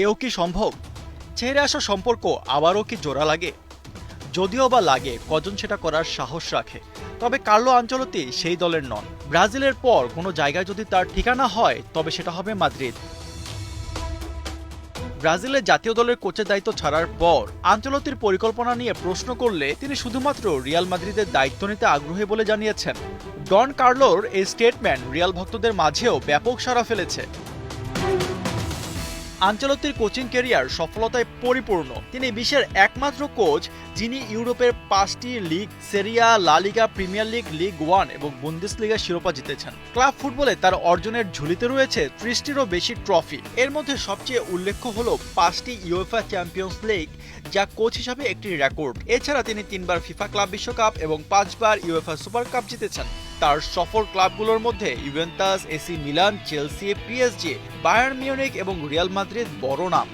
এও কি সম্ভব? ছেড়ে আসা সম্পর্ক আবারও কি জোড়া লাগে? যদিও বা লাগে, কজন সেটা করার সাহস রাখে। তবে কার্লো আঞ্চলতি সেই দলের নন। ব্রাজিলের পর কোনো জায়গায় যদি তার ঠিকানা হয়, তবে সেটা হবে মাদ্রিদ। ব্রাজিলের জাতীয় দলের কোচের দায়িত্ব ছাড়ার পর আঞ্চলতির পরিকল্পনা নিয়ে প্রশ্ন করলে তিনি শুধুমাত্র রিয়াল মাদ্রিদের দায়িত্ব নিতে আগ্রহী বলে জানিয়েছেন। ডন কার্লোর এই স্টেটমেন্ট রিয়াল ভক্তদের মাঝেও ব্যাপক সাড়া ফেলেছে। আঞ্চলতির কোচিং ক্যারিয়ার সফলতায় পরিপূর্ণ। তিনি বিশ্বের একমাত্র কোচ, যিনি ইউরোপের পাঁচটি league Serie A La Liga, Premier League Ligue one এবং বুন্দেস লিগা শিরোপা জিতেছেন। ক্লাব ফুটবলে তার অর্জনের ঝুলিতে রয়েছে ত্রিশটিরও বেশি ট্রফি। এর মধ্যে সবচেয়ে উল্লেখ্য হল পাঁচটি ইউএফা চ্যাম্পিয়ন্স লিগ, যা কোচ হিসাবে একটি রেকর্ড। এছাড়া তিনি তিনবার ফিফা ক্লাব বিশ্বকাপ এবং পাঁচবার ইউএফা সুপার কাপ জিতেছেন। তার সফল ক্লাবগুলোর মধ্যে Juventus, AC Milan, Chelsea, PSG, Bayern Munich এবং রিয়াল মাদ্রিদ বড় নাম।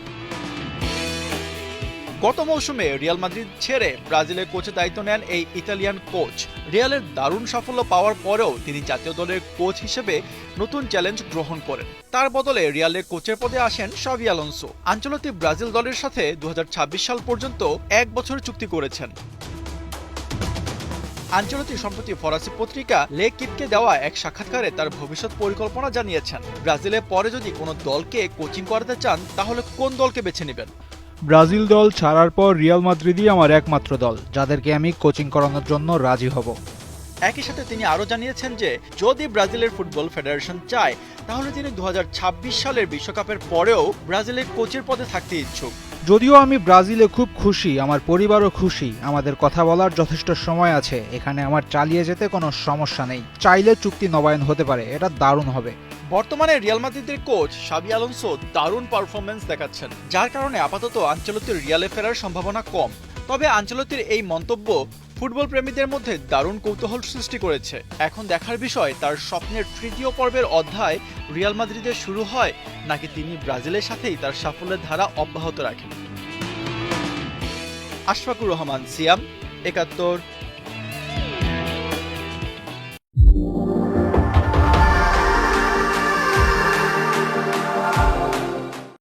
গত মৌসুমে রিয়াল মাদ্রিদ ছেড়ে ব্রাজিলের কোচের দায়িত্ব নেন এই ইতালিয়ান কোচ। রিয়ালের দারুণ সাফল্য পাওয়ার পরেও তিনি জাতীয় দলের কোচ হিসেবে নতুন চ্যালেঞ্জ গ্রহণ করেন। তার বদলে রিয়ালের কোচের পদে আসেন সাভি আলোনসো। আঞ্চলিক ব্রাজিল দলের সাথে দু হাজার ছাব্বিশ সাল পর্যন্ত এক বছর চুক্তি করেছেন। আঞ্চলিক সম্প্রতি ফরাসি পত্রিকা লে কিপকে দেওয়া এক সাক্ষাৎকারে তার ভবিষ্যৎ পরিকল্পনা জানিয়েছেন। ব্রাজিলে পরে যদি কোনো দলকে কোচিং করাতে চান তাহলে কোন দলকে বেছে নেবেন? ব্রাজিল দল ছাড়ার পর রিয়াল মাদ্রিদই আমার একমাত্র দল যাদেরকে আমি কোচিং করানোর জন্য রাজি হব। একই সাথে তিনি আরও জানিয়েছেন যে যদি ব্রাজিলের ফুটবল ফেডারেশন চায় তাহলে তিনি দু হাজার ছাব্বিশ সালের বিশ্বকাপের পরেও ব্রাজিলের কোচের পদে থাকতে ইচ্ছুক। যদিও আমি ব্রাজিলে খুব খুশি, আমার পরিবারও খুশি, আমাদের কথা বলার যথেষ্ট সময় আছে, এখানে আমার চালিয়ে যেতে কোনো সমস্যা নেই। চাইলে চুক্তি নবায়ন হতে পারে, এটা দারুণ হবে। বর্তমানে রিয়াল মাদ্রিদের কোচ সাবি আলোনসো দারুণ পারফরমেন্স দেখাচ্ছেন, যার কারণে আপাতত আঞ্চলতির রিয়ালে ফেরার সম্ভাবনা কম। তবে আঞ্চলতির এই মন্তব্য ফুটবল প্রেমীদের মধ্যে দারুণ কৌতূহল সৃষ্টি করেছে। এখন দেখার বিষয়, তার স্বপ্নের তৃতীয় পর্বের অধ্যায় রিয়াল মাদ্রিদে শুরু হয়, নাকি তিনি ব্রাজিলের সাথেই তার সাফল্যের ধারা অব্যাহত রাখেন? আশফাকুর রহমান, সিয়াম, একাত্তর